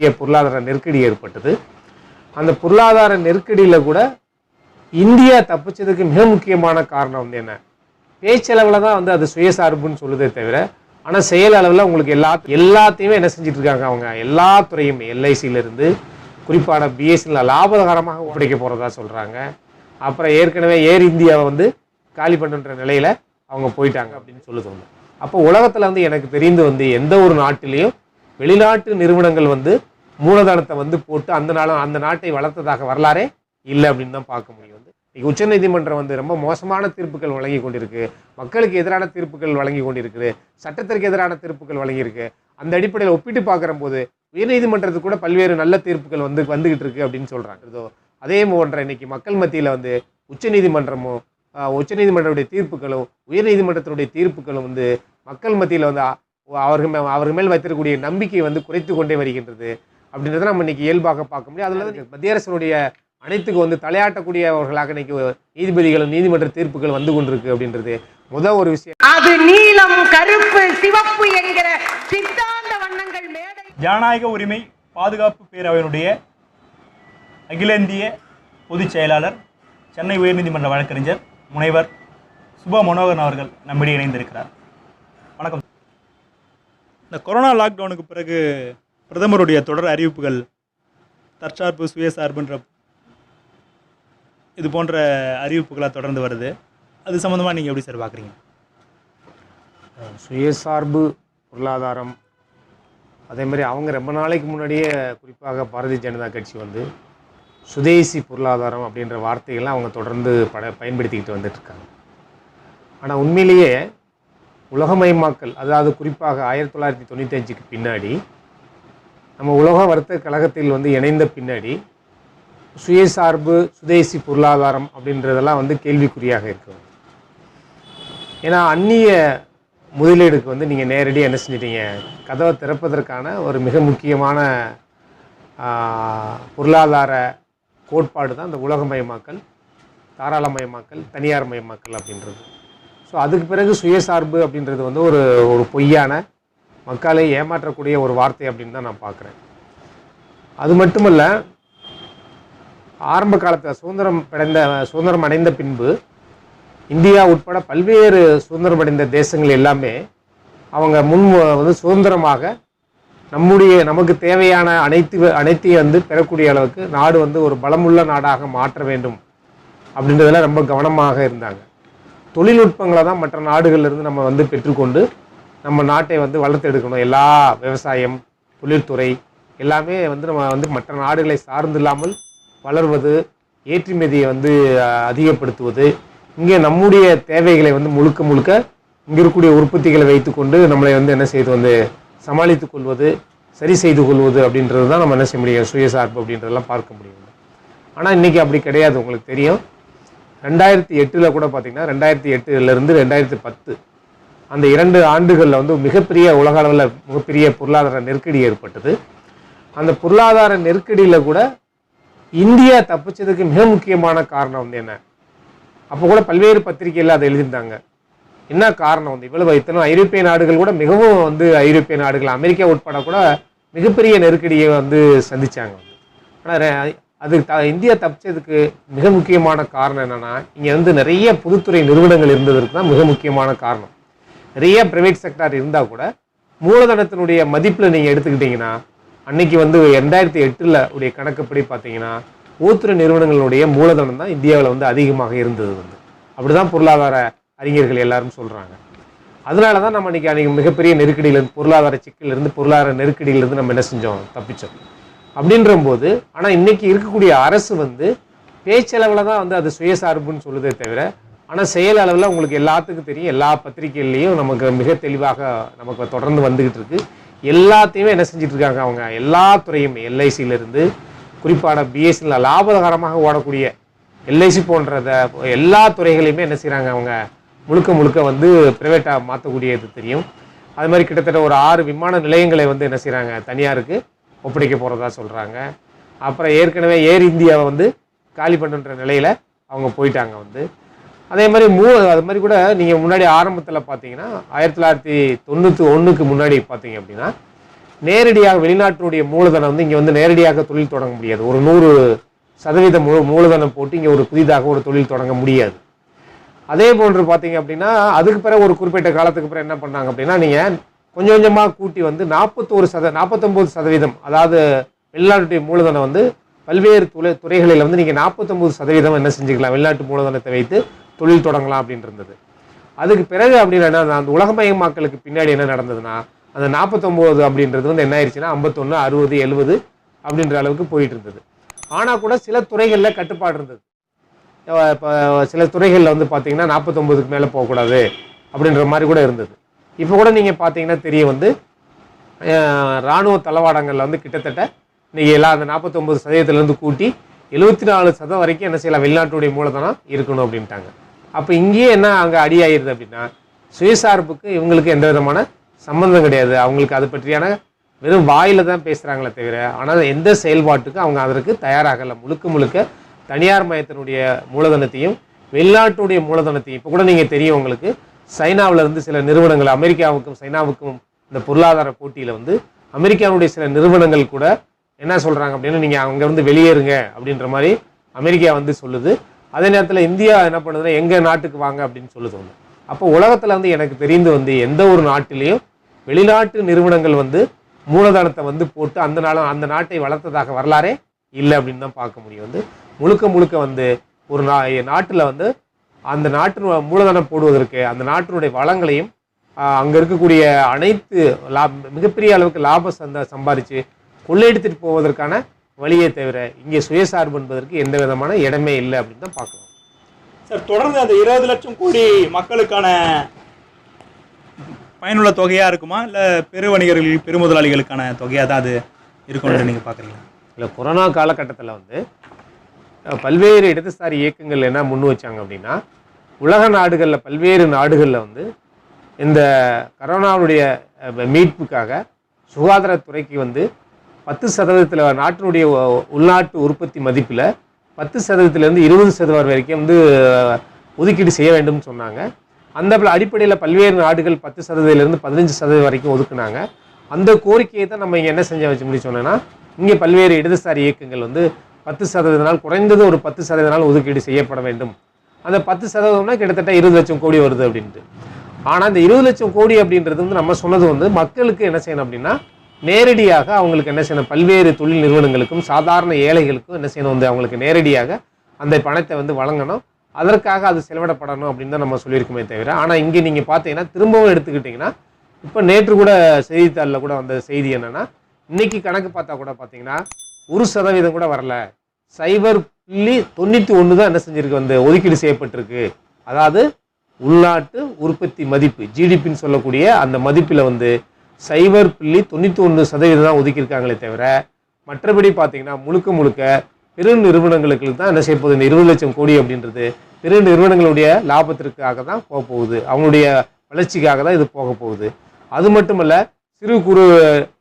பெரிய பொருளாதார நெருக்கடி ஏற்பட்டது. அந்த பொருளாதார நெருக்கடியில் கூட இந்தியா தப்பிச்சதுக்கு மிக முக்கியமான காரணம் வந்து என்ன? பேச்சளவில் தான் வந்து அது சுயசார்புன்னு சொல்லுதே தவிர ஆனால் செயல் அளவில் உங்களுக்கு எல்லா எல்லாத்தையுமே என்ன செஞ்சுட்டு இருக்காங்க அவங்க? எல்லா துறையுமே எல்ஐசியிலிருந்து குறிப்பான பிஎஸ்என்எல் லாபகரமாக ஒப்படைக்க போகிறதா சொல்கிறாங்க அப்புறம் ஏற்கனவே ஏர் இந்தியாவை வந்து காலி பண்ணுன்ற நிலையில் அவங்க போயிட்டாங்க அப்படின்னு சொல்லுது அப்போ உலகத்தில் வந்து எனக்கு தெரிந்து வந்து எந்த ஒரு நாட்டிலையும் வெளிநாட்டு நிறுவனங்கள் வந்து மூலதனத்தை வந்து போட்டு அந்த நாளும் அந்த நாட்டை வளர்த்ததாக வரலாறே இல்லை அப்படின்னு தான் பார்க்க முடியும். வந்து இன்னைக்கு உச்சநீதிமன்றம் வந்து ரொம்ப மோசமான தீர்ப்புகள் வழங்கி கொண்டிருக்கு. மக்களுக்கு எதிரான தீர்ப்புகள் வழங்கி கொண்டிருக்குது. சட்டத்திற்கு எதிரான தீர்ப்புகள் வழங்கியிருக்கு. அந்த அடிப்படையில் ஒப்பிட்டு பார்க்குற போது உயர்நீதிமன்றத்துக்கு கூட பல்வேறு நல்ல தீர்ப்புகள் வந்து வந்துகிட்டு இருக்கு அப்படின்னு சொல்கிறாங்க இதோ அதே போன்ற இன்னைக்கு மக்கள் மத்தியில் வந்து உச்சநீதிமன்றமும் உச்சநீதிமன்றத்துடைய தீர்ப்புகளும் உயர்நீதிமன்றத்தினுடைய தீர்ப்புகளும் வந்து மக்கள் மத்தியில் வந்து அவர்கள் மே- அவர்கள் மேல் வைத்திருக்கக்கூடிய நம்பிக்கையை வந்து குறைத்து கொண்டே வருகின்றது அப்படின்றத நம்ம இன்னைக்கு இயல்பாக பார்க்க முடியும். அதில் வந்து மத்திய அரசினுடைய அனைத்துக்கு வந்து தலையாட்டக்கூடியவர்களாக இன்னைக்கு நீதிபதிகளும் நீதிமன்ற தீர்ப்புகள் வந்து கொண்டிருக்கு அப்படின்றது. முதல் ஒரு விஷயம். அது நீலம் கருப்பு சிவப்பு என்கிற சித்தாந்த வண்ணங்கள் மேடை. ஜனநாயக உரிமை பாதுகாப்பு பேரவையினுடைய அகில இந்திய பொதுச் செயலாளர் சென்னை உயர்நீதிமன்ற வழக்கறிஞர் முனைவர் சுப மனோகரன் அவர்கள் நம்மிடையே இணைந்திருக்கிறார். வணக்கம். இந்த கொரோனா லாக்டவுனுக்கு பிறகு பிரதமருடைய தொடர் அறிவிப்புகள் தற்சார்பு சுயசார்புன்ற இது போன்ற அறிவிப்புகளாக தொடர்ந்து வருது. அது சம்மந்தமாக நீங்கள் எப்படி சார் பார்க்குறீங்க சுயசார்பு பொருளாதாரம் அதே மாதிரி அவங்க ரொம்ப நாளைக்கு முன்னாடியே குறிப்பாக பாரதிய ஜனதா கட்சி வந்து சுதேசி பொருளாதாரம் அப்படின்ற வார்த்தைகள்லாம் அவங்க தொடர்ந்து பட பயன்படுத்திக்கிட்டு வந்துட்டுருக்காங்க ஆனால் உண்மையிலேயே உலகமயமாக்கல் அதாவது குறிப்பாக ஆயிரத்தி தொள்ளாயிரத்தி தொண்ணூற்றி அஞ்சுக்கு பின்னாடி நம்ம உலக வர்த்தக கழகத்தில் வந்து இணைந்த பின்னாடி சுயசார்பு சுதேசி பொருளாதாரம் அப்படின்றதெல்லாம் வந்து கேள்விக்குறியாக இருக்குது ஏன்னா அந்நிய முதலீடுக்கு வந்து நீங்கள் நேரடியாக என்ன செஞ்சிட்டீங்க? கதவை திறப்பதற்கான ஒரு மிக முக்கியமான பொருளாதார கோட்பாடு தான் இந்த உலகமயமாக்கல் தாராளமயமாக்கல் தனியார் மயமாக்கல் அப்படின்றது. ஸோ அதுக்கு பிறகு சுயசார்பு அப்படின்றது வந்து ஒரு ஒரு பொய்யான மக்களை ஏமாற்றக்கூடிய ஒரு வார்த்தை அப்படின்னு தான் நான் பார்க்குறேன். அது மட்டுமல்ல ஆரம்ப காலத்தில் சுதந்திரம் அடைந்த சுதந்திரம் அடைந்த பின்பு இந்தியா உட்பட பல்வேறு சுதந்திரம் அடைந்த தேசங்கள் எல்லாமே அவங்க முன் வந்து சுதந்திரமாக நம்முடைய நமக்கு தேவையான அனைத்து அனைத்தையும் வந்து பெறக்கூடிய அளவுக்கு நாடு வந்து ஒரு பலமுள்ள நாடாக மாற்ற வேண்டும் அப்படின்றதெல்லாம் ரொம்ப கவனமாக இருந்தாங்க. தொழில்நுட்பங்களை தான் மற்ற நாடுகள்லேருந்து நம்ம வந்து பெற்றுக்கொண்டு நம்ம நாட்டை வந்து வளர்த்தெடுக்கணும் எல்லா விவசாயம் தொழில்துறை எல்லாமே வந்து நம்ம வந்து மற்ற நாடுகளை சார்ந்து இல்லாமல் வளர்வது ஏற்றுமதியை வந்து அதிகப்படுத்துவது இங்கே நம்முடைய தேவைகளை வந்து முழுக்க முழுக்க இங்கே இருக்கக்கூடிய உற்பத்திகளை வைத்துக்கொண்டு நம்மளை வந்து என்ன செய்து வந்து சமாளித்துக் கொள்வது சரி செய்து கொள்வது அப்படின்றது தான் நம்ம என்ன செய்ய முடியும்? சுயசார்பு அப்படின்றதெல்லாம் பார்க்க முடியும். ஆனால் இன்றைக்கி அப்படி கிடையாது. உங்களுக்கு தெரியும். ரெண்டாயிரத்தி எட்டில் கூட பார்த்தீங்கன்னா ரெண்டாயிரத்தி எட்டுலேருந்து ரெண்டாயிரத்தி பத்து அந்த இரண்டு ஆண்டுகளில் வந்து மிகப்பெரிய உலக அளவில் மிகப்பெரிய பொருளாதார நெருக்கடி ஏற்பட்டது. அந்த பொருளாதார நெருக்கடியில் கூட இந்தியா தப்பிச்சதுக்கு மிக முக்கியமான காரணம் வந்து என்ன? அப்போ கூட பல்வேறு பத்திரிகையில் அதை எழுதியிருந்தாங்க. என்ன காரணம் வந்து? இவ்வளவு இத்தனை ஐரோப்பிய நாடுகள் கூட மிகவும் வந்து ஐரோப்பிய நாடுகள் அமெரிக்கா உட்பட கூட மிகப்பெரிய நெருக்கடியை வந்து சந்தித்தாங்க ஆனால் அது த இந்தியா தப்பிச்சதுக்கு மிக முக்கியமான காரணம் என்னென்னா இங்கே வந்து நிறைய பொதுத்துறை நிறுவனங்கள் இருந்ததற்கு தான் மிக முக்கியமான காரணம். நிறைய ப்ரைவேட் செக்டார் இருந்தால் கூட மூலதனத்தினுடைய மதிப்பில் நீங்கள் எடுத்துக்கிட்டிங்கன்னா அன்னைக்கு வந்து ரெண்டாயிரத்தி எட்டில் உடைய கணக்குப்படி பார்த்தீங்கன்னா ஊத்துறை நிறுவனங்களுடைய மூலதனம் தான் இந்தியாவில் வந்து அதிகமாக இருந்தது வந்து. அப்படிதான் பொருளாதார அறிஞர்கள் எல்லாரும் சொல்கிறாங்க அதனால தான் நம்ம இன்னைக்கு அன்றைக்கி மிகப்பெரிய நெருக்கடியிலேருந்து பொருளாதார சிக்கலிருந்து பொருளாதார நெருக்கடியிலிருந்து நம்ம என்ன செஞ்சோம்? தப்பிச்சோம். அப்படின்றபோது ஆனால் இன்னைக்கு இருக்கக்கூடிய அரசு வந்து பேச்சளவில் தான் வந்து அது சுயசார்புன்னு சொல்லுதே தவிர ஆனால் செயல் அளவில் உங்களுக்கு எல்லாத்துக்கும் தெரியும் எல்லா பத்திரிகைகள்லையும் நமக்கு மிக தெளிவாக நமக்கு தொடர்ந்து வந்துகிட்டு இருக்கு. எல்லாத்தையுமே என்ன செஞ்சுட்டு இருக்காங்க அவங்க? எல்லா துறையுமே எல்ஐசியிலிருந்து குறிப்பான பிஎஸ்என்எல் லாபகரமாக ஓடக்கூடிய எல்ஐசி போன்றத எல்லா துறைகளையுமே என்ன செய்கிறாங்க அவங்க? முழுக்க முழுக்க வந்து ப்ரைவேட்டாக மாற்றக்கூடியது தெரியும். அது மாதிரி கிட்டத்தட்ட ஒரு ஆறு விமான நிலையங்களை வந்து என்ன செய்கிறாங்க தனியாருக்கு ஒப்படைக்க போகிறதா சொல்கிறாங்க அப்புறம் ஏற்கனவே ஏர் இந்தியாவை வந்து காலி பண்ணுன்ற நிலையில் அவங்க போயிட்டாங்க வந்து. அதே மாதிரி மூ அது மாதிரி கூட நீங்கள் முன்னாடி ஆரம்பத்தில் பார்த்தீங்கன்னா ஆயிரத்தி தொள்ளாயிரத்தி தொண்ணூற்றி ஒன்றுக்கு முன்னாடி பார்த்தீங்க அப்படின்னா நேரடியாக வெளிநாட்டினுடைய மூலதனம் வந்து இங்கே வந்து நேரடியாக தொழில் தொடங்க முடியாது. ஒரு நூறு சதவீத மூ மூலதனம் போட்டு இங்கே ஒரு புதிதாக ஒரு தொழில் தொடங்க முடியாது. அதே போன்று பார்த்தீங்க அப்படின்னா அதுக்கு பிறகு ஒரு குறிப்பிட்ட காலத்துக்கு பிறகு என்ன பண்ணாங்க அப்படின்னா நீங்கள் கொஞ்சம் கொஞ்சமாக கூட்டி வந்து நாற்பத்தோரு சத நாற்பத்தொம்போது சதவீதம் அதாவது வெளிநாட்டுடைய மூலதனம் வந்து பல்வேறு துறை துறைகளில் வந்து நீங்கள் நாற்பத்தொம்போது சதவீதம் என்ன செஞ்சுக்கலாம் வெளிநாட்டு மூலதனத்தை வைத்து தொழில் தொடங்கலாம் அப்படின்னு இருந்தது. அதுக்கு பிறகு அப்படின்னா என்ன, அந்த உலகமயமாக்கலுக்கு பின்னாடி என்ன நடந்ததுன்னா அந்த நாற்பத்தொம்போது அப்படின்றது வந்து என்ன ஆயிடுச்சுன்னா ஐம்பத்தொன்று அறுபது எழுபது அப்படின்ற அளவுக்கு போயிட்டு இருந்தது. ஆனால் கூட சில துறைகளில் கட்டுப்பாடு இருந்தது. இப்போ சில துறைகளில் வந்து பார்த்தீங்கன்னா நாற்பத்தொம்போதுக்கு மேலே போகக்கூடாது அப்படின்ற மாதிரி கூட இருந்தது. இப்போ கூட நீங்கள் பார்த்தீங்கன்னா தெரிய வந்து இராணுவ தளவாடங்களில் வந்து கிட்டத்தட்ட இன்றைக்கி எல்லாம் அந்த நாற்பத்தொம்பது சதவீதத்துலேருந்து கூட்டி எழுபத்தி நாலு சதம் வரைக்கும் என்ன செய்யலாம் வெளிநாட்டுடைய மூலதனம் இருக்கணும் அப்படின்ட்டாங்க. அப்போ இங்கேயே என்ன அங்கே அடி ஆயிடுது அப்படின்னா சுயசார்புக்கு இவங்களுக்கு எந்த விதமான சம்மந்தம் கிடையாது. அவங்களுக்கு அது பற்றியான வெறும் வாயில் தான் பேசுகிறாங்களே தவிர ஆனால் எந்த செயல்பாட்டுக்கும் அவங்க அதற்கு தயாராகலை. முழுக்க முழுக்க தனியார் மயத்தினுடைய மூலதனத்தையும் வெளிநாட்டுடைய மூலதனத்தையும் இப்போ கூட நீங்கள் தெரியும் உங்களுக்கு சைனாவில் இருந்து சில நிறுவனங்கள் அமெரிக்காவுக்கும் சைனாவுக்கும் இந்த பொருளாதார போட்டியில் வந்து அமெரிக்காவுடைய சில நிறுவனங்கள் கூட என்ன சொல்கிறாங்க அப்படின்னா நீங்கள் அங்கேருந்து வெளியேறுங்க அப்படின்ற மாதிரி அமெரிக்கா வந்து சொல்லுது. அதே நேரத்தில் இந்தியா என்ன பண்ணுதுன்னா எங்கள் நாட்டுக்கு வாங்க அப்படின்னு சொல்லுது ஒன்று அப்போ உலகத்தில் வந்து எனக்கு தெரிந்து வந்து எந்த ஒரு நாட்டிலையும் வெளிநாட்டு நிறுவனங்கள் வந்து மூலதனத்தை வந்து போட்டு அந்த நாளும் அந்த நாட்டை வளர்த்ததாக வரலாறே இல்லை அப்படின்னு தான் பார்க்க முடியும். வந்து முழுக்க முழுக்க வந்து ஒரு நா நாட்டில் வந்து அந்த நாட்டு மூலதனம் போடுவதற்கு அந்த நாட்டினுடைய வளங்களையும் அங்க இருக்கக்கூடிய அனைத்து லாப மிகப்பெரிய அளவுக்கு லாபம் சந்த சம்பாரிச்சு கொள்ளையடித்துட்டு போவதற்கான வழியே தவிர இங்கே சுயசார்பு என்பதற்கு எந்த விதமான இடமே இல்லை அப்படின்னு தான் பார்க்கலாம் சார் தொடர்ந்து அந்த இருபது லட்சம் கோடி மக்களுக்கான பயனுள்ள தொகையா இருக்குமா? இல்ல பெரு வணிகர்கள் பெருமுதலாளிகளுக்கான தொகையா தான் அது இருக்கும்னு நீங்க பாக்குறீங்களா இல்லை கொரோனா காலகட்டத்தில் வந்து பல்வேறு இடதுசாரி இயக்கங்கள் என்ன முன் வச்சாங்க அப்படின்னா உலக நாடுகளில் பல்வேறு நாடுகளில் வந்து இந்த கரோனாவுடைய மீட்புக்காக சுகாதாரத்துறைக்கு வந்து பத்து சதவீதத்தில் நாட்டினுடைய உள்நாட்டு உற்பத்தி மதிப்பில் பத்து சதவீதத்திலேருந்து இருபது சதவீதம் வரைக்கும் வந்து ஒதுக்கீடு செய்ய வேண்டும்னு சொன்னாங்க. அந்த அடிப்படையில் பல்வேறு நாடுகள் பத்து சதவீதத்திலேருந்து பதினஞ்சு சதவீதம் வரைக்கும் ஒதுக்குனாங்க. அந்த கோரிக்கையை தான் நம்ம இங்கே என்ன செஞ்ச வச்சு முடிச்சு இங்கே பல்வேறு இடதுசாரி இயக்கங்கள் வந்து பத்து சதவீத நாள் குறைந்தது ஒரு பத்து சதவீத நாள் ஒதுக்கீடு செய்யப்பட வேண்டும். அந்த பத்து சதவீதம்னா கிட்டத்தட்ட இருபது லட்சம் கோடி வருது அப்படின்ட்டு ஆனால் இந்த இருபது லட்சம் கோடி அப்படின்றது வந்து நம்ம சொன்னது வந்து மக்களுக்கு என்ன செய்யணும் அப்படின்னா நேரடியாக அவங்களுக்கு என்ன செய்யணும் பல்வேறு தொழில் நிறுவனங்களுக்கும் சாதாரண ஏழைகளுக்கும் என்ன செய்யணும் வந்து அவங்களுக்கு நேரடியாக அந்த பணத்தை வந்து வழங்கணும். அதற்காக அது செலவிடப்படணும் அப்படின்னு தான் நம்ம சொல்லியிருக்கோமே தவிர ஆனால் இங்கே நீங்கள் பார்த்தீங்கன்னா திரும்பவும் எடுத்துக்கிட்டிங்கன்னா இப்போ நேற்று கூட செய்தித்தாளில் கூட வந்த செய்தி என்னென்னா இன்னைக்கு கணக்கு பார்த்தா கூட பார்த்தீங்கன்னா ஒரு சதவீதம் கூட வரல. சைபர் புள்ளி தொண்ணூற்றி ஒன்று தான் என்ன செஞ்சிருக்கு? வந்து ஒதுக்கீடு செய்யப்பட்டிருக்கு. அதாவது உள்நாட்டு உற்பத்தி மதிப்பு ஜிடிபின்னு சொல்லக்கூடிய அந்த மதிப்பில் வந்து சைபர் புள்ளி தொண்ணூற்றி ஒன்று சதவீதம் தான் ஒதுக்கியிருக்காங்களே தவிர மற்றபடி பார்த்தீங்கன்னா முழுக்க முழுக்க பெரு நிறுவனங்களுக்கு தான் என்ன செய்ய போகுது? இந்த இருபது லட்சம் கோடி அப்படின்றது பெரு நிறுவனங்களுடைய லாபத்திற்காக தான் போக போகுது. அவங்களுடைய வளர்ச்சிக்காக தான் இது போக போகுது. அது மட்டுமல்ல சிறு குறு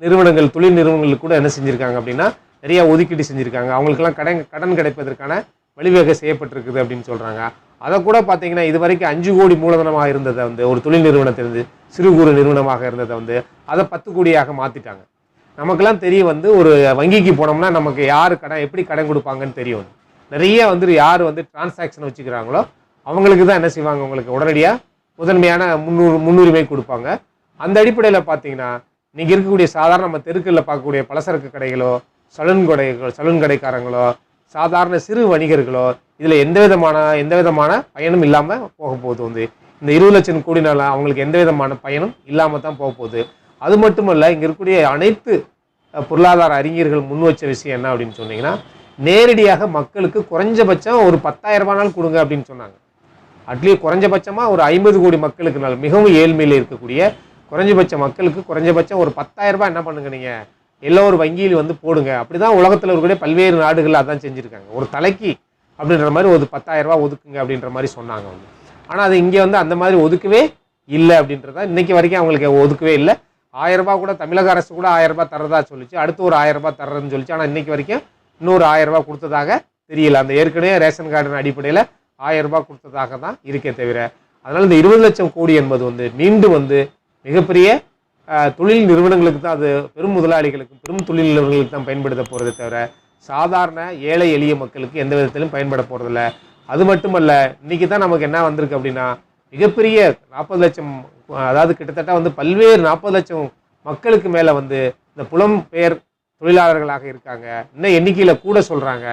நிறுவனங்கள் தொழில் நிறுவனங்களுக்கு கூட என்ன செஞ்சுருக்காங்க அப்படின்னா நிறைய ஒதுக்கீடு செஞ்சுருக்காங்க. அவங்களுக்கெல்லாம் கடன் கடன் கிடைப்பதற்கான வழிவகை செய்யப்பட்டிருக்குது அப்படின்னு சொல்கிறாங்க அதை கூட பார்த்தீங்கன்னா இது வரைக்கும் அஞ்சு கோடி மூலதனமாக இருந்ததை வந்து ஒரு தொழில் நிறுவனத்திலிருந்து சிறு குறு நிறுவனமாக இருந்ததை வந்து அதை பத்து கோடியாக மாற்றிட்டாங்க நமக்கெல்லாம் தெரியும் வந்து ஒரு வங்கிக்கு போனோம்னா நமக்கு யார் கடன் எப்படி கடன் கொடுப்பாங்கன்னு தெரியும் நிறைய வந்து யார் வந்து டிரான்சாக்ஷன் வச்சுக்கிறாங்களோ அவங்களுக்கு தான் என்ன செய்வாங்க? உங்களுக்கு உடனடியாக முதன்மையான முன்னூறு முன்னுரிமை கொடுப்பாங்க. அந்த அடிப்படையில் பார்த்தீங்கன்னா நீங்கள் இருக்கக்கூடிய சாதாரண நம்ம தெருக்களில் பார்க்கக்கூடிய பலசரக்கு கடைகளோ சலூன் கடைகளோ சலூன் கடைக்காரங்களோ சாதாரண சிறு வணிகர்களோ இதில் எந்த விதமான எந்த விதமான பயனும் இல்லாமல் போக போகுது. வந்து இந்த இருபது லட்சம் கோடினால அவங்களுக்கு எந்த விதமான பயனும் இல்லாமல் தான் போக போகுது. அது மட்டுமல்ல இங்கே இருக்கக்கூடிய அனைத்து பொருளாதார அறிஞர்கள் முன் வச்ச விஷயம் என்ன அப்படின்னு சொன்னீங்கன்னா நேரடியாக மக்களுக்கு குறைஞ்சபட்சம் ஒரு பத்தாயிரம் கொடுங்க அப்படின்னு சொன்னாங்க. அட்லீஸ்ட் குறைஞ்சபட்சமாக ஒரு ஐம்பது கோடி மக்களுக்கு மிகவும் ஏழ்மையில் இருக்கக்கூடிய குறைஞ்சபட்ச மக்களுக்கு குறைஞ்சபட்சம் ஒரு பத்தாயிரம் ரூபாய் என்ன பண்ணுங்க நீங்கள் எல்லா ஒரு வங்கியில் வந்து போடுங்க. அப்படிதான் உலகத்தில் இருக்கக்கூடிய பல்வேறு நாடுகள் அதான் செஞ்சுருக்காங்க. ஒரு தலைக்கு அப்படின்ற மாதிரி ஒரு பத்தாயிரம் ரூபா ஒதுக்குங்க அப்படின்ற மாதிரி சொன்னாங்க வந்து ஆனால் அது இங்கே வந்து அந்த மாதிரி ஒதுக்கவே இல்லை அப்படின்றத இன்னைக்கு வரைக்கும் அவங்களுக்கு ஒதுக்கவே இல்லை. ஆயிரம் கூட தமிழக அரசு கூட ஆயிரம் ரூபாய் தர்றதா சொல்லிச்சு. அடுத்து ஒரு ஆயிரம் ரூபாய் தர்றதுன்னு சொல்லிச்சு. ஆனால் இன்னைக்கு வரைக்கும் இன்னொரு ஆயிரம் ரூபாய் கொடுத்ததாக தெரியல. அந்த ஏற்கனவே ரேஷன் கார்டின் அடிப்படையில் ஆயிரம் ரூபாய் கொடுத்ததாக தான் இருக்கே தவிர அதனால் இந்த இருபது லட்சம் கோடி என்பது வந்து மீண்டும் வந்து மிகப்பெரிய தொழில் நிறுவனங்களுக்கு தான் அது பெரும் முதலாளிகளுக்கு பெரும் தொழில் நிறுவனங்களுக்கு தான் பயன்படுத்த போகிறதே தவிர சாதாரண ஏழை எளிய மக்களுக்கு எந்த விதத்திலும் பயன்பட போகிறதில்ல அது மட்டுமல்ல இன்றைக்கி தான் நமக்கு என்ன வந்திருக்கு அப்படின்னா மிகப்பெரிய நாற்பது லட்சம் அதாவது கிட்டத்தட்ட வந்து பல்வேறு நாற்பது லட்சம் மக்களுக்கு மேலே வந்து இந்த புலம் பெயர் தொழிலாளர்களாக இருக்காங்க. இன்னும் எண்ணிக்கையில் கூட சொல்கிறாங்க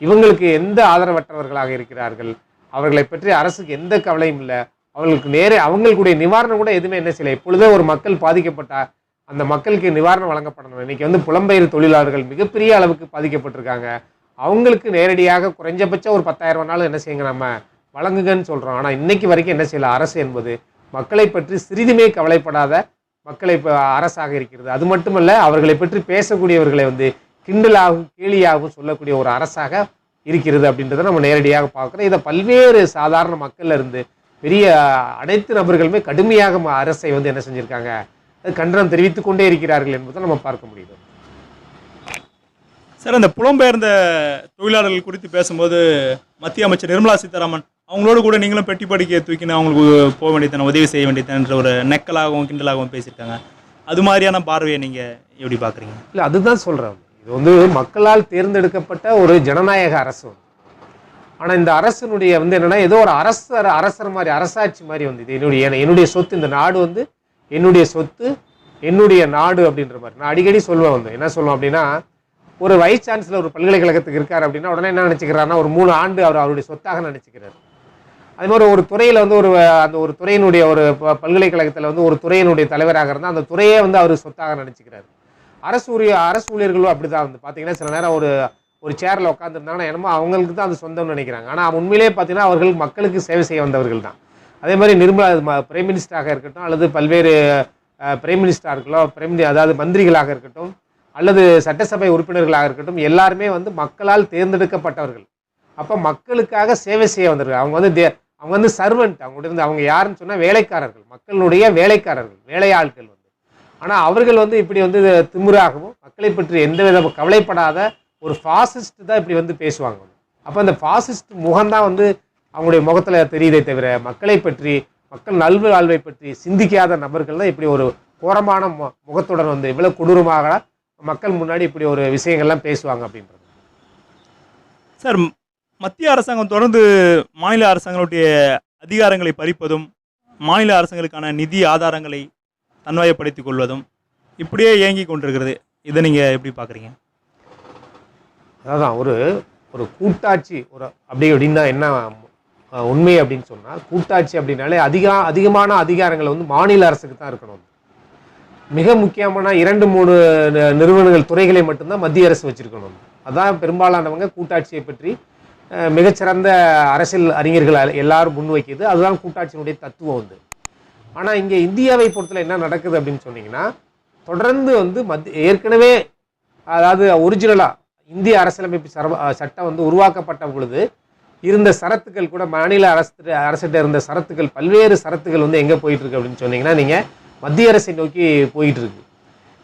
இவங்களுக்கு எந்த ஆதரவற்றவர்களாக இருக்கிறார்கள்? அவர்களை பற்றி அரசுக்கு எந்த கவலையும் இல்லை. அவர்களுக்கு நேரே அவங்களுடைய நிவாரணம் கூட எதுவுமே என்ன செய்யலை. இப்பொழுதே ஒரு மக்கள் பாதிக்கப்பட்டா அந்த மக்களுக்கு நிவாரணம் வழங்கப்படணும். இன்றைக்கி வந்து புலம்பெயர் தொழிலாளர்கள் மிகப்பெரிய அளவுக்கு பாதிக்கப்பட்டிருக்காங்க. அவங்களுக்கு நேரடியாக குறைஞ்சபட்சம் ஒரு பத்தாயிரம் ரூபானாலும் என்ன செய்யுங்க நம்ம வழங்குங்கன்னு சொல்கிறோம் ஆனால் இன்றைக்கி வரைக்கும் என்ன செய்யலை அரசு என்பது மக்களை பற்றி சிறிதுமே கவலைப்படாத மக்களை இப்போ அரசாக இருக்கிறது. அது மட்டுமல்ல அவர்களை பற்றி பேசக்கூடியவர்களை வந்து கிண்டலாகவும் கேலியாகவும் சொல்லக்கூடிய ஒரு அரசாக இருக்கிறது அப்படின்றத நம்ம நேரடியாக பார்க்குறோம். இதை பல்வேறு சாதாரண மக்கள்லேருந்து பெரிய அனைத்து நபர்களுமே கடுமையாக அரசை வந்து என்ன செஞ்சிருக்காங்க? கண்டனம் தெரிவித்துக் கொண்டே இருக்கிறார்கள் என்பதை நம்ம பார்க்க முடியுது. சார் அந்த புலம்பெயர்ந்த தொழிலாளர்கள் குறித்து பேசும்போது மத்திய அமைச்சர் நிர்மலா சீதாராமன் அவங்களோட கூட நீங்களும் பெட்டி படிக்க தூக்கின்னு அவங்களுக்கு போக வேண்டியதானே உதவி செய்ய வேண்டியதான்ற ஒரு நெக்கலாகவும் கிண்டலாகவும் பேசியிருக்காங்க. அது மாதிரியான பார்வையை நீங்கள் எப்படி பார்க்குறீங்க? இல்லை அதுதான் சொல்கிறேன் இது வந்து மக்களால் தேர்ந்தெடுக்கப்பட்ட ஒரு ஜனநாயக அரசு. ஆனால் இந்த அரசனுடைய வந்து என்னென்னா ஏதோ ஒரு அரசர் அரசர் மாதிரி அரசாட்சி மாதிரி வந்து இது என்னுடைய என்னுடைய சொத்து இந்த நாடு வந்து என்னுடைய சொத்து என்னுடைய நாடு அப்படின்ற மாதிரி. நான் அடிக்கடி சொல்லுவேன் வந்து. என்ன சொல்லுவேன் அப்படின்னா ஒரு வைஸ் சான்சலர் ஒரு பல்கலைக்கழகத்துக்கு இருக்கார் அப்படின்னா உடனே என்ன நினச்சிக்கிறாருன்னா ஒரு மூணு ஆண்டு அவர் அவருடைய சொத்தாக நினச்சிக்கிறார். அதே மாதிரி ஒரு துறையில் வந்து ஒரு அந்த ஒரு துறையினுடைய ஒரு ப- பல்கலைக்கழகத்தில் வந்து ஒரு துறையினுடைய தலைவராக இருந்தால் அந்த துறையே வந்து அவர் சொத்தாக நினச்சிக்கிறார். அரசு உரிய அரசு ஊழியர்களும் அப்படி தான் வந்து. பார்த்தீங்கன்னா சில நேரம் ஒரு ஒரு சேரில் உட்காந்துருந்தாங்கன்னா என்னமோ அவங்களுக்கு தான் அது சொந்தம்னு நினைக்கிறாங்க. ஆனால் உண்மையிலேயே பார்த்தீங்கன்னா அவர்கள் மக்களுக்கு சேவை செய்ய வந்தவர்கள் தான். அதே மாதிரி நிர்மலா பிரைம் மினிஸ்டராக இருக்கட்டும் அல்லது பல்வேறு பிரைம் மினிஸ்டராக இருக்கலாம் பிரைம் அதாவது மந்திரிகளாக இருக்கட்டும் அல்லது சட்டசபை உறுப்பினர்களாக இருக்கட்டும் எல்லாருமே வந்து மக்களால் தேர்ந்தெடுக்கப்பட்டவர்கள். அப்போ மக்களுக்காக சேவை செய்ய வந்திருக்காங்க அவங்க வந்து தே- அவங்க வந்து சர்வெண்ட் அவங்க இருந்து அவங்க யாருன்னு சொன்னால் வேலைக்காரர்கள். மக்களுடைய வேலைக்காரர்கள் வேலையாட்கள் வந்து. ஆனால் அவர்கள் வந்து இப்படி வந்து திமுறாகவும் மக்களை பற்றி எந்த வித கவலைப்படாத ஒரு ஃபாசிஸ்ட் தான் இப்படி வந்து பேசுவாங்க. அப்போ அந்த ஃபாசிஸ்ட் முகம்தான் வந்து அவங்களுடைய முகத்தில் தெரியுதே தவிர மக்களை பற்றி மக்கள் நல்வாழ்வை பற்றி சிந்திக்காத நபர்கள் தான் இப்படி ஒரு கோரமான மு- முகத்துடன் வந்து இவ்வளோ கொடூரமாக மக்கள் முன்னாடி இப்படி ஒரு விஷயங்கள்லாம் பேசுவாங்க அப்படின்றது. சார் மத்திய அரசாங்கம் தொடர்ந்து மாநில அரசாங்களுடைய அதிகாரங்களை பறிப்பதும் மாநில அரசுகளுக்கான நிதி ஆதாரங்களை தன்வாயப்படுத்திக் கொள்வதும் இப்படியே இயங்கி கொண்டிருக்கிறது. இதை நீங்கள் எப்படி பார்க்குறீங்க? அதான் ஒரு ஒரு கூட்டாட்சி ஒரு அப்படி அப்படின்னா என்ன உண்மை அப்படின்னு சொன்னால் கூட்டாட்சி அப்படின்னாலே அதிக அதிகமான அதிகாரங்கள் வந்து மாநில அரசுக்கு தான் இருக்கணும். மிக முக்கியமான இரண்டு மூணு நிறுவனங்கள் துறைகளை மட்டும்தான் மத்திய அரசு வச்சிருக்கணும். அதான் பெரும்பாலானவங்க கூட்டாட்சியை பற்றி மிகச்சிறந்த அரசியல் அறிஞர்கள் எல்லாரும் முன்வைக்கிது அதுதான் கூட்டாட்சியினுடைய தத்துவம் வந்து. ஆனால் இங்கே இந்தியாவை பொறுத்தல என்ன நடக்குது அப்படின்னு சொன்னீங்கன்னா தொடர்ந்து வந்து மத்திய ஏற்கனவே அதாவது ஒரிஜினலாக இந்திய அரசியலமைப்பு சர்வ சட்டம் வந்து உருவாக்கப்பட்ட பொழுது இருந்த சரத்துக்கள் கூட மாநில அரசு அரசிட்ட இருந்த சரத்துக்கள் பல்வேறு சரத்துக்கள் வந்து எங்கே போயிட்டுருக்கு அப்படின்னு சொன்னீங்கன்னா நீங்கள் மத்திய அரசை நோக்கி போயிட்டு இருக்கு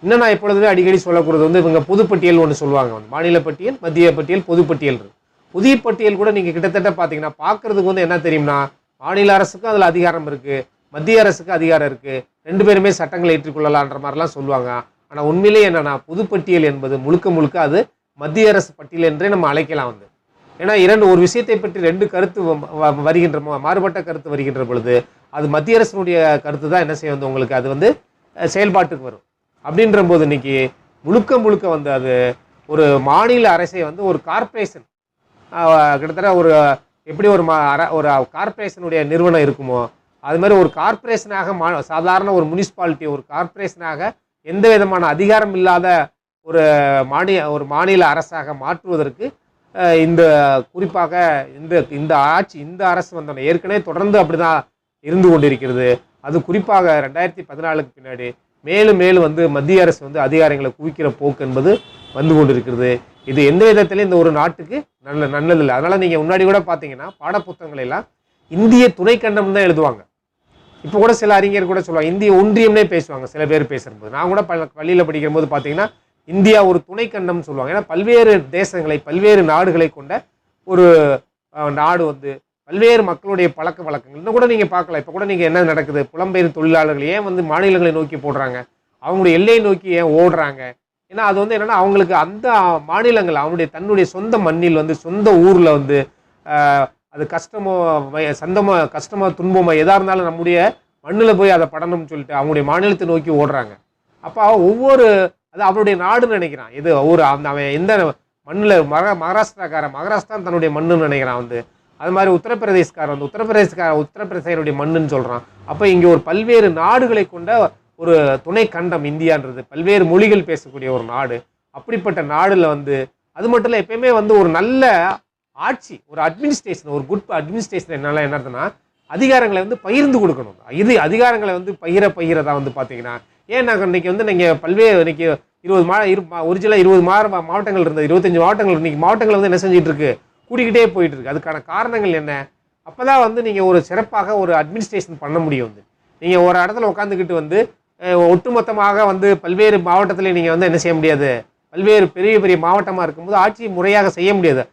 இன்னும் நான் எப்பொழுதுமே அடிக்கடி சொல்லக்கூடாது வந்து இவங்க பொதுப்பட்டியல் ஒன்று சொல்லுவாங்க. வந்து மாநில பட்டியல் மத்திய பட்டியல் பொதுப்பட்டியல் இருக்கு. புதிய பட்டியல் கூட நீங்கள் கிட்டத்தட்ட பார்த்தீங்கன்னா பார்க்குறதுக்கு வந்து என்ன தெரியும்னா மாநில அரசுக்கும் அதில் அதிகாரம் இருக்குது மத்திய அரசுக்கு அதிகாரம் இருக்குது ரெண்டு பேருமே சட்டங்களை ஏற்றுக்கொள்ளலான்ற மாதிரிலாம் சொல்லுவாங்க. ஆனால் உண்மையிலேயே என்னென்னா பொதுப்பட்டியல் என்பது முழுக்க முழுக்க அது மத்திய அரசு பட்டியல் என்றே நம்ம அழைக்கலாம் வந்து. ஏன்னா இரண்டு ஒரு விஷயத்தை பற்றி ரெண்டு கருத்து வ- வ- வருகின்ற மாறுபட்ட கருத்து வருகின்ற பொழுது அது மத்திய அரசினுடைய கருத்து தான் என்ன செய்ய வந்து உங்களுக்கு அது வந்து செயல்பாட்டுக்கு வரும். அப்படின்ற போது இன்னைக்கு முழுக்க முழுக்க வந்து அது ஒரு மாநில அரசை வந்து ஒரு கார்ப்பரேஷன் கிட்டத்தட்ட ஒரு எப்படி ஒரு மா- ஒரு கார்ப்பரேஷனுடைய நிறுவனம் இருக்குமோ அது மாதிரி ஒரு கார்ப்பரேஷனாக மா சாதாரண ஒரு முனிசிபாலிட்டி ஒரு கார்பரேஷனாக எந்த விதமான அதிகாரம் இல்லாத ஒரு மாநில ஒரு மாநில அரசாக மாற்றுவதற்கு இந்த குறிப்பாக இந்த இந்த ஆட்சி இந்த அரசு வந்தோடனே ஏற்கனவே தொடர்ந்து அப்படிதான் இருந்து கொண்டிருக்கிறது. அது குறிப்பாக ரெண்டாயிரத்தி பதினாலுக்கு பின்னாடி மேலும் மேலும் வந்து மத்திய அரசு வந்து அதிகாரங்களை குவிக்கிற போக்கு என்பது வந்து கொண்டிருக்கிறது. இது எந்த விதத்திலையும் இந்த ஒரு நாட்டுக்கு நல்ல நல்லதில்லை. அதனால் நீங்கள் முன்னாடி கூட பார்த்தீங்கன்னா பாடப்புத்தகங்களெல்லாம் இந்திய துணைக்கண்டம் தான் எழுதுவாங்க. இப்போ கூட சில அறிஞர் கூட சொல்லுவாங்க இந்திய ஒன்றியம்னே பேசுவாங்க சில பேர் பேசும்போது. நான் கூட பள்ளியில் படிக்கும்போது பார்த்தீங்கன்னா இந்தியா ஒரு துணைக்கண்டம்னு சொல்லுவாங்க. ஏன்னா பல்வேறு தேசங்களை பல்வேறு நாடுகளை கொண்ட ஒரு நாடு வந்து பல்வேறு மக்களுடைய பழக்க வழக்கங்கள். இன்னும் கூட நீங்கள் பார்க்கலாம். இப்போ கூட நீங்கள் என்ன நடக்குது? புலம்பெயர் தொழிலாளர்கள் ஏன் வந்து மாநிலங்களை நோக்கி போடுறாங்க? அவங்களுடைய எல்லையை நோக்கி ஏன் ஓடுறாங்க? ஏன்னா அது வந்து என்னன்னா அவங்களுக்கு அந்த மாநிலங்கள் அவனுடைய தன்னுடைய சொந்த மண்ணில் வந்து சொந்த ஊரில் வந்து அது கஷ்டமோ வய- சந்தமோ கஷ்டமோ துன்பமோ எதாக இருந்தாலும் நம்முடைய மண்ணில் போய் அதை படணும்னு சொல்லிட்டு அவங்களுடைய மாநிலத்தை நோக்கி ஓடுறாங்க. அப்போ ஒவ்வொரு அது அவருடைய நாடுன்னு நினைக்கிறான். இது ஒரு அந்த அவன் எந்த மண்ணில் மகா மகாராஷ்டிராக்காரன் மகாராஷ்டிரா தன்னுடைய மண்ணுன்னு நினைக்கிறான் வந்து. அது மாதிரி உத்தரப்பிரதேஷ்காரன் வந்து உத்தரப்பிரதேஷ்கார உத்தரப்பிரதேசனுடைய மண்ணுன்னு சொல்கிறான் அப்போ இங்கே ஒரு பல்வேறு நாடுகளை கொண்ட ஒரு துணை கண்டம் இந்தியான்றது. பல்வேறு மொழிகள் பேசக்கூடிய ஒரு நாடு. அப்படிப்பட்ட நாடில் வந்து அது மட்டும் இல்லை எப்பயுமே வந்து ஒரு நல்ல ஆட்சி ஒரு அட்மினிஸ்ட்ரேஷன் ஒரு குட் அட்மினிஸ்ட்ரேஷன் என்னால் என்ன அதிகாரங்களை வந்து பகிர்ந்து கொடுக்கணும். இது அதிகாரங்களை வந்து பகிர தான் வந்து பார்த்தீங்கன்னா ஏன் நாங்கள் இன்னைக்கு வந்து நீங்கள் பல்வேறு இன்றைக்கி இருபது மா இரு ஒரிஜினலாக இருபது மா மாவட்டங்கள் இருந்தது. இருபத்தஞ்சி மாவட்டங்கள் இன்றைக்கி மாவட்டங்கள் வந்து என்ன செஞ்சுட்டு இருக்கு கூடிக்கிட்டே போயிட்டு இருக்கு அதுக்கான காரணங்கள் என்ன? அப்போ தான் வந்து நீங்கள் ஒரு சிறப்பாக ஒரு அட்மினிஸ்ட்ரேஷன் பண்ண முடியும் வந்து. நீங்கள் ஒரு இடத்துல உட்காந்துக்கிட்டு வந்து ஒட்டுமொத்தமாக வந்து பல்வேறு மாவட்டத்தில் நீங்கள் வந்து என்ன செய்ய முடியாது? பல்வேறு பெரிய பெரிய மாவட்டமாக இருக்கும்போது ஆட்சி முறையாக செய்ய முடியாது.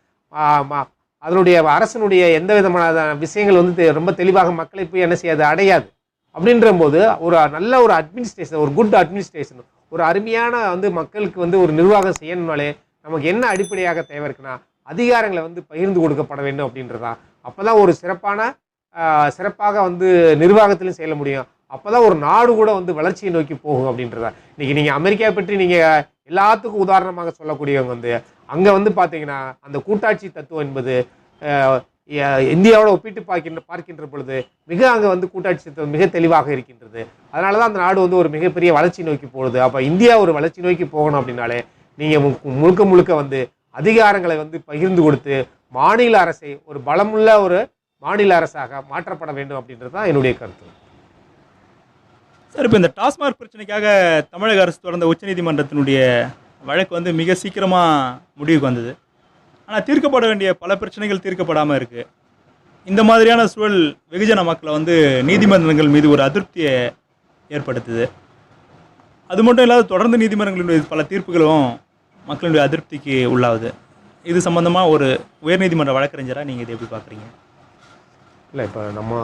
அதனுடைய அரசனுடைய எந்த விதமான விஷயங்கள் வந்து தெ- ரொம்ப தெளிவாக மக்களை போய் என்ன செய்யாது? அடையாது. அப்படின்ற போது ஒரு நல்ல ஒரு அட்மினிஸ்ட்ரேஷன் ஒரு குட் அட்மினிஸ்ட்ரேஷன் ஒரு அருமையான வந்து மக்களுக்கு வந்து ஒரு நிர்வாகம் செய்யணும்னாலே நமக்கு என்ன அடிப்படையாக தேவை இருக்குன்னா அதிகாரங்களை வந்து பகிர்ந்து கொடுக்கப்பட வேண்டும் அப்படின்றதா. அப்பதான் ஒரு சிறப்பான சிறப்பாக வந்து நிர்வாகத்திலும் செய்ய முடியும். அப்போ தான் ஒரு நாடு கூட வந்து வளர்ச்சியை நோக்கி போகும் அப்படின்றதா. இன்றைக்கி நீங்கள் அமெரிக்கா பற்றி நீங்கள் எல்லாத்துக்கும் உதாரணமாக சொல்லக்கூடியவங்க வந்து அங்கே வந்து பார்த்தீங்கன்னா அந்த கூட்டாட்சி தத்துவம் என்பது இந்தியாவோட ஒப்பிட்டு பார்க்கின்ற பார்க்கின்ற பொழுது மிக அங்கே வந்து கூட்டாட்சி சத்தம் மிக தெளிவாக இருக்கின்றது. அதனால தான் அந்த நாடு வந்து ஒரு மிகப்பெரிய வளர்ச்சி நோக்கி போகுது. அப்போ இந்தியா ஒரு வளர்ச்சி நோக்கி போகணும் அப்படின்னாலே நீங்கள் மு- முழுக்க முழுக்க வந்து அதிகாரங்களை வந்து பகிர்ந்து கொடுத்து மாநில அரசை ஒரு பலமுள்ள ஒரு மாநில அரசாக மாற்றப்பட வேண்டும் அப்படின்றது தான் என்னுடைய கருத்து. சார் இப்போ இந்த டாஸ்மாக் பிரச்சனைக்காக தமிழக அரசு தொடர்ந்த உச்சநீதிமன்றத்தினுடைய வழக்கு வந்து மிக சீக்கிரமாக முடிவுக்கு வந்தது. ஆனால் தீர்க்கப்பட வேண்டிய பல பிரச்சனைகள் தீர்க்கப்படாமல் இருக்குது இந்த மாதிரியான சூழல் வெகுஜன மக்களை வந்து நீதிமன்றங்கள் மீது ஒரு அதிருப்தியை ஏற்படுத்துது. அது மட்டும் இல்லாத தொடர்ந்து நீதிமன்றங்களுடைய பல தீர்ப்புகளும் மக்களுடைய அதிருப்திக்கு உள்ளாகுது. இது சம்மந்தமாக ஒரு உயர்நீதிமன்ற வழக்கறிஞராக நீங்கள் இதை எப்படி பார்க்குறீங்க இல்லை இப்போ நம்ம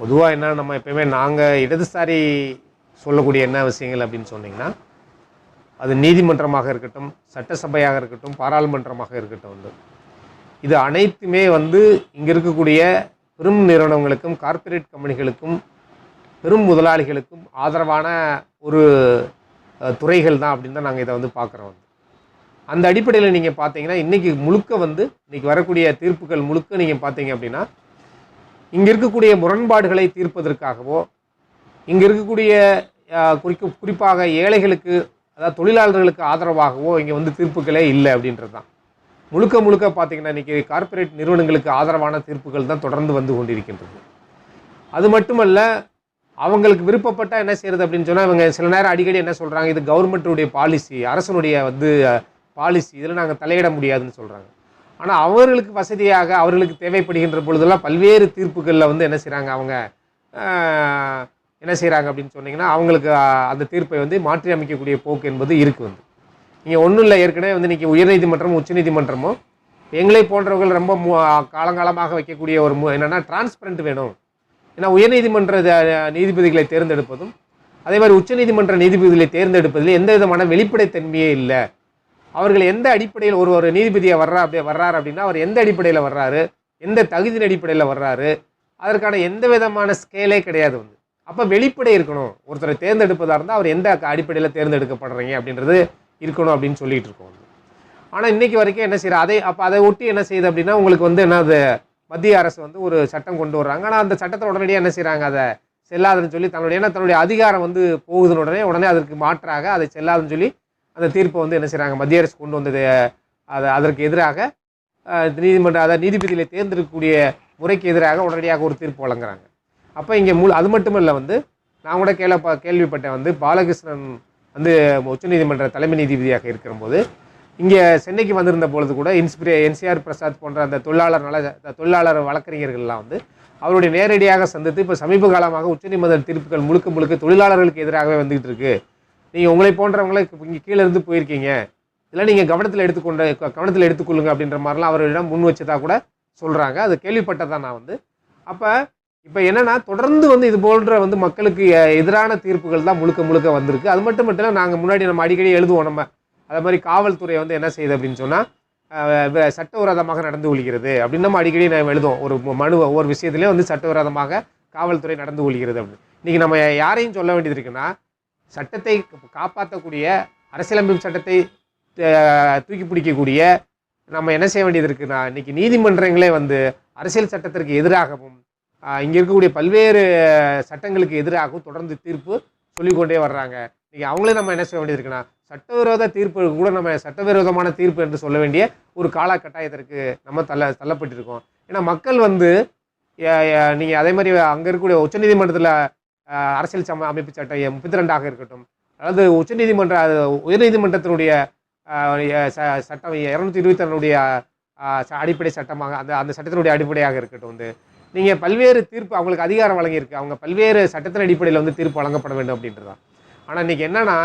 பொதுவாக என்ன நம்ம எப்பயுமே நாங்கள் இடதுசாரி சொல்லக்கூடிய என்ன விஷயங்கள் அப்படின்னு சொன்னிங்கன்னா அது நீதிமன்றமாக இருக்கட்டும் சட்டசபையாக இருக்கட்டும் பாராளுமன்றமாக இருக்கட்டும் வந்து இது அனைத்துமே வந்து இங்கே இருக்கக்கூடிய பெரும் நிறுவனங்களுக்கும் கார்ப்பரேட் கம்பெனிகளுக்கும் பெரும் முதலாளிகளுக்கும் ஆதரவான ஒரு துறைகள் தான் அப்படின்னு தான் நாங்கள் இதை வந்து பார்க்குறோம் வந்து. அந்த அடிப்படையில் நீங்கள் பார்த்தீங்கன்னா இன்றைக்கி முழுக்க வந்து இன்றைக்கி வரக்கூடிய தீர்ப்புகள் முழுக்க நீங்கள் பார்த்தீங்க அப்படின்னா இங்கே இருக்கக்கூடிய முரண்பாடுகளை தீர்ப்பதற்காகவோ இங்கே இருக்கக்கூடிய அஹ், குறிக்கு குறிப்பாக ஏழைகளுக்கு அதாவது தொழிலாளர்களுக்கு ஆதரவாகவோ இங்கே வந்து தீர்ப்புகளே இல்லை அப்படின்றது தான் முழுக்க முழுக்க பார்த்தீங்கன்னா இன்றைக்கி கார்ப்பரேட் நிறுவனங்களுக்கு ஆதரவான தீர்ப்புகள் தான் தொடர்ந்து வந்து கொண்டிருக்கின்றது. அது மட்டுமல்ல அவங்களுக்கு விருப்பப்பட்ட என்ன செய்யறது அப்படின்னு சொன்னால் இவங்க சில நேரம் அடிக்கடி என்ன சொல்கிறாங்க இது கவர்மெண்ட்டுடைய பாலிசி அரசனுடைய வந்து பாலிசி இதில் நாங்கள் தலையிட முடியாதுன்னு சொல்கிறாங்க ஆனால் அவர்களுக்கு வசதியாக அவர்களுக்கு தேவைப்படுகின்ற பொழுதெல்லாம் பல்வேறு தீர்ப்புகளில் வந்து என்ன செய்கிறாங்க அவங்க என்ன செய்கிறாங்க அப்படின்னு சொன்னீங்கன்னா அவங்களுக்கு அந்த தீர்ப்பை வந்து மாற்றி அமைக்கக்கூடிய போக்கு என்பது இருக்குது வந்து. நீங்கள் ஒன்றும் இல்லை ஏற்கனவே வந்து இன்றைக்கி உயர்நீதிமன்றமும் உச்சநீதிமன்றமும் எங்களை போன்றவர்கள் ரொம்ப மு- காலங்காலமாக வைக்கக்கூடிய ஒரு மு என்னென்னா டிரான்ஸ்பரண்ட் வேணும். ஏன்னா உயர்நீதிமன்ற நீதிபதிகளை தேர்ந்தெடுப்பதும் அதே மாதிரி உச்சநீதிமன்ற நீதிபதிகளை தேர்ந்தெடுப்பதில் எந்த விதமான வெளிப்படைத்தன்மையே இல்லை. அவர்கள் எந்த அடிப்படையில் ஒரு ஒரு நீதிபதியாக வர்றா அப்படி வர்றாரு அப்படின்னா அவர் எந்த அடிப்படையில் வர்றாரு எந்த தகுதியின் அடிப்படையில் வர்றாரு அதற்கான எந்த விதமான ஸ்கேலே கிடையாது வந்து. அப்போ வெளிப்படை இருக்கணும். ஒருத்தரை தேர்ந்தெடுப்பதாக இருந்தால் அவர் எந்த அடிப்படையில் தேர்ந்தெடுக்கப்படுறீங்க அப்படின்றது இருக்கணும் அப்படின்னு சொல்லிகிட்டு இருக்கோம். ஆனால் இன்னைக்கு வரைக்கும் என்ன செய்யற? அதை அப்போ அதை ஒட்டி என்ன செய்யுது அப்படின்னா உங்களுக்கு வந்து என்னது மத்திய அரசு வந்து ஒரு சட்டம் கொண்டு வர்றாங்க. ஆனால் அந்த சட்டத்தை உடனடியாக என்ன செய்கிறாங்க அதை செல்லாதுன்னு சொல்லி தன்னுடைய ஏன்னா தன்னுடைய அதிகாரம் வந்து போகுதுன்னு உடனே உடனே அதற்கு மாற்றாக அதை செல்லாதுன்னு சொல்லி அந்த தீர்ப்பை வந்து என்ன செய்கிறாங்க மத்திய அரசு கொண்டு வந்தது. அதை அதற்கு எதிராக நீதிமன்ற அதாவது நீதிபதிகளை தேர்ந்தெடுக்கக்கூடிய முறைக்கு எதிராக உடனடியாக ஒரு தீர்ப்பு வழங்குறாங்க. அப்போ இங்கே முழு அது மட்டும் இல்லை வந்து நான் கூட கேள்வி கேள்விப்பட்டேன் வந்து பாலகிருஷ்ணன் வந்து உச்சநீதிமன்ற தலைமை நீதிபதியாக இருக்கிறபோது இங்கே சென்னைக்கு வந்திருந்த பொழுது கூட இன்ஸ்பிரே என்சிஆர் பிரசாத் போன்ற அந்த தொழிலாளர் நல தொழிலாளர் வழக்கறிஞர்கள்லாம் வந்து அவருடைய நேரடியாக சந்தித்து இப்போ சமீப காலமாக உச்சநீதிமன்ற தீர்ப்புகள் முழுக்க முழுக்க தொழிலாளர்களுக்கு எதிராகவே வந்துகிட்டு இருக்கு. நீங்கள் உங்களை போன்றவங்கள இங்கே கீழே இருந்து போயிருக்கீங்க. இதெல்லாம் நீங்கள் கவனத்தில் எடுத்துக்கொண்ட கவனத்தில் எடுத்துக்கொள்ளுங்க அப்படின்ற மாதிரிலாம் அவரிடம் முன் வச்சதாக கூட சொல்கிறாங்க அது கேள்விப்பட்டதான் நான் வந்து. அப்போ இப்போ என்னன்னா தொடர்ந்து வந்து இது போன்ற வந்து மக்களுக்கு எதிரான தீர்ப்புகள் தான் முழுக்க முழுக்க வந்திருக்கு. அது மட்டும் மட்டும் இல்லை நாங்கள் முன்னாடி நம்ம அடிக்கடி எழுதுவோம் நம்ம. அதே மாதிரி காவல்துறை வந்து என்ன செய்யுது அப்படின்னு சொன்னால் சட்டவிரோதமாக நடந்து கொள்கிறது அப்படின்னு நம்ம அடிக்கடி நம்ம எழுதுவோம். ஒரு மனு ஒவ்வொரு விஷயத்துலேயும் வந்து சட்டவிரோதமாக காவல்துறை நடந்து கொள்கிறது அப்படின்னு. இன்றைக்கி நம்ம யாரையும் சொல்ல வேண்டியது இருக்குன்னா சட்டத்தை காப்பாற்றக்கூடிய அரசியலமைப்பு சட்டத்தை தூக்கி பிடிக்கக்கூடிய நம்ம என்ன செய்ய வேண்டியது இருக்குன்னா இன்றைக்கி நீதிமன்றங்களே வந்து அரசியல் சட்டத்திற்கு எதிராகவும் இங்கே இருக்கக்கூடிய பல்வேறு சட்டங்களுக்கு எதிராகவும் தொடர்ந்து தீர்ப்பு சொல்லிக்கொண்டே வர்றாங்க. இன்றைக்கி அவங்களே நம்ம என்ன செய்ய வேண்டியது இருக்குன்னா சட்டவிரோத தீர்ப்பு கூட நம்ம சட்டவிரோதமான தீர்ப்பு என்று சொல்ல வேண்டிய ஒரு காலகட்டாயத்திற்கு நம்ம தள்ள தள்ளப்பட்டிருக்கோம். ஏன்னா மக்கள் வந்து நீங்கள் அதே மாதிரி அங்கே இருக்கக்கூடிய உச்சநீதிமன்றத்தில் அரசியல் சம அமைப்பு சட்டம் முப்பத்தி ரெண்டாக இருக்கட்டும். அதாவது உச்சநீதிமன்ற உயர்நீதிமன்றத்தினுடைய ச- சட்டம் இரநூத்தி இருபத்தி ரெண்டுடைய அடிப்படை சட்டமாக அந்த அந்த சட்டத்தினுடைய அடிப்படையாக இருக்கட்டும் வந்து. நீங்கள் பல்வேறு தீர்ப்பு அவங்களுக்கு அதிகாரம் வழங்கியிருக்கு. அவங்க பல்வேறு சட்டத்தின் அடிப்படையில் வந்து தீர்ப்பு வழங்கப்பட வேண்டும் அப்படின்றதான் ஆனால் இன்னைக்கு என்னென்னா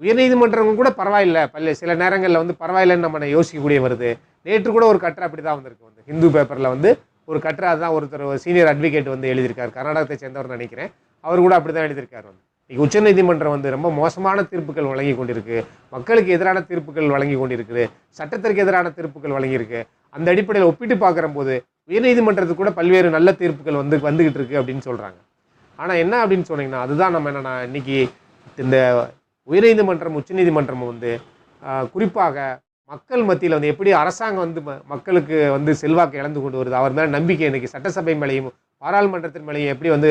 உயர்நீதிமன்றங்கள் கூட பரவாயில்ல. பல்ல சில நேரங்களில் வந்து பரவாயில்லைன்னு நம்ம யோசிக்கக்கூடிய வருது. நேற்று கூட ஒரு கட்டுரை அப்படி தான் வந்திருக்கு. வந்து ஹிந்து பேப்பரில் வந்து ஒரு கட்டுரை அதுதான் ஒருத்தர் சீனியர் அட்வொகேட் வந்து எழுதியிருக்கார். கர்நாடகத்தை சேர்ந்தவர் நினைக்கிறேன். அவர் கூட அப்படி தான் எழுதியிருக்கார் வந்து. இன்றைக்கி உச்சநீதிமன்றம் வந்து ரொம்ப மோசமான தீர்ப்புகள் வழங்கி கொண்டிருக்கு. மக்களுக்கு எதிரான தீர்ப்புகள் வழங்கி கொண்டிருக்குது. சட்டத்திற்கு எதிரான தீர்ப்புகள் வழங்கியிருக்கு. அந்த அடிப்படையில் ஒப்பிட்டு பார்க்குற போது உயர்நீதிமன்றத்துக்கு கூட பல்வேறு நல்ல தீர்ப்புகள் வந்து வந்துகிட்டு இருக்கு அப்படின்னு சொல்கிறாங்க ஆனால் என்ன அப்படின்னு சொன்னீங்கன்னா அதுதான் நம்ம என்னென்னா இன்னைக்கு இந்த உயர்நீதிமன்றம் உச்சநீதிமன்றம் வந்து குறிப்பாக மக்கள் மத்தியில் வந்து எப்படி அரசாங்கம் வந்து ம- மக்களுக்கு வந்து செல்வாக்கு இழந்து கொண்டு வருது அவர் மேலே நம்பிக்கை இன்னைக்கு சட்டசபை மேலேயும் பாராளுமன்றத்தின் மேலேயும் எப்படி வந்து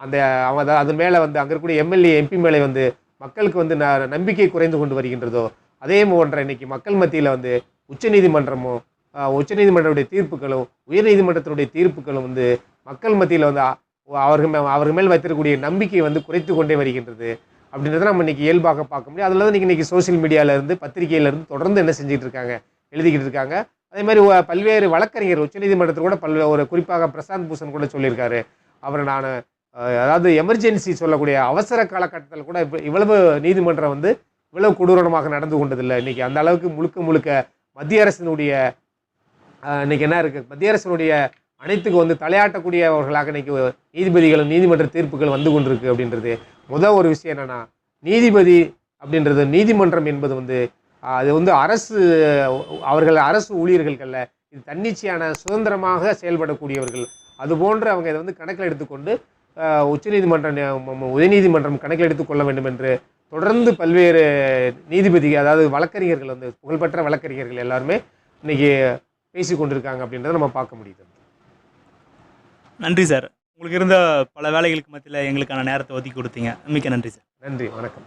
அந்த அவங்க அது மேலே வந்து அங்கே இருக்கக்கூடிய எம்எல்ஏ எம்பி மேலே வந்து மக்களுக்கு வந்து ந- நம்பிக்கை குறைந்து கொண்டு வருகின்றதோ அதே போன்ற இன்னைக்கு மக்கள் மத்தியில் வந்து உச்சநீதிமன்றமும் உச்சநீதிமன்றத்துடைய தீர்ப்புகளும் உயர்நீதிமன்றத்தினுடைய தீர்ப்புகளும் வந்து மக்கள் மத்தியில் வந்து அவர்கள் மே- அவர்கள் மேல் வைத்திருக்கக்கூடிய நம்பிக்கை வந்து குறைத்து கொண்டே வருகின்றது. அப்படின்றத நம்ம இன்னைக்கு இயல்பாக பார்க்க முடியும். அதில் தான் இன்றைக்கி சோசியல் சோஷியல் பத்திரிகையிலேருந்து தொடர்ந்து என்ன செஞ்சுட்டு இருக்காங்க எழுதிக்கிட்டு இருக்காங்க. அதே மாதிரி பல்வேறு வழக்கறிஞர் உச்சநீதிமன்றத்தில் கூட பல்வேறு ஒரு குறிப்பாக பிரசாந்த் பூஷன் கூட சொல்லியிருக்காரு. அவர் நான் அதாவது எமர்ஜென்சி சொல்லக்கூடிய அவசர காலகட்டத்தில் கூட இப்ப இவ்வளவு நீதிமன்றம் வந்து இவ்வளவு கொடூரமாக நடந்து கொண்டதில்லை. இன்னைக்கு அந்த அளவுக்கு முழுக்க முழுக்க மத்திய அரசினுடைய இன்றைக்கி இன்னைக்கு என்ன இருக்குது மத்திய அரசினுடைய அனைத்துக்கு வந்து தலையாட்டக்கூடியவர்களாக இன்னைக்கு நீதிபதிகளும் நீதிமன்ற தீர்ப்புகள் வந்து கொண்டிருக்கு அப்படின்றது. முதல் ஒரு விஷயம் என்னென்னா நீதிபதி அப்படின்றது நீதிமன்றம் என்பது வந்து அது வந்து அரசு அவர்கள் அரசு ஊழியர்கள்ல இது தன்னிச்சையான சுதந்திரமாக செயல்படக்கூடியவர்கள். அது போன்று அவங்க இதை வந்து கணக்கில் எடுத்துக்கொண்டு உச்சநீதிமன்றம் உயர்நீதிமன்றம் கணக்கில் எடுத்துக்கொள்ள வேண்டும் என்று தொடர்ந்து பல்வேறு நீதிபதிகள் அதாவது வழக்கறிஞர்கள் வந்து புகழ்பெற்ற வழக்கறிஞர்கள் எல்லாருமே இன்னைக்கு பேசி கொண்டிருக்காங்க அப்படின்றத நம்ம பார்க்க முடியுது. நன்றி சார். உங்களுக்கு இருந்த பல வேலைகளுக்கு மத்தியில் எங்களுக்கான நேரத்தை ஒதுக்கி கொடுத்தீங்க. மிக்க நன்றி சார். நன்றி. வணக்கம்.